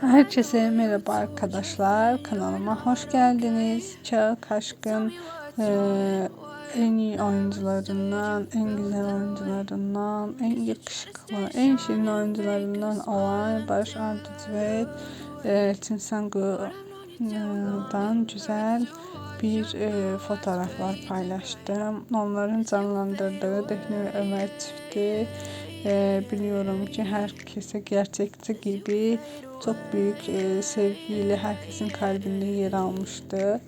Herkese merhaba arkadaşlar. Kanalıma hoş geldiniz. Çağ Kaşkın eee, en iyi oyuncularından, en güzel oyuncularından, en yakışıklı, en şirin oyuncularından olan Barış Arduç ve eee Çinsangu'dan güzel bir eee, fotoğraflar paylaştım. Onların canlandırdığı Defne ve Ömer çifti ee, biliyorum ki herkese gerçekçi gibi çok büyük e, sevgiyle herkesin kalbinde yer almıştı.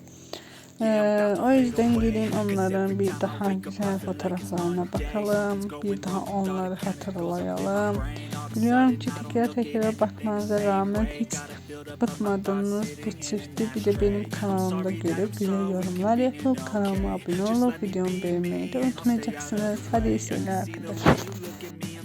Ee, o yüzden gelin onların bir daha güzel fotoğraflarına bakalım. Bir daha onları hatırlayalım. Biliyorum ki tekrar tekrar bakmanıza rağmen hiç bıkmadınız bu çifti. Bir de benim kanalımda görüp güzel yorumlar yapıp kanalıma abone olup videomu beğenmeyi de unutmayacaksınız. Hadi iyi seyirler arkadaşlar.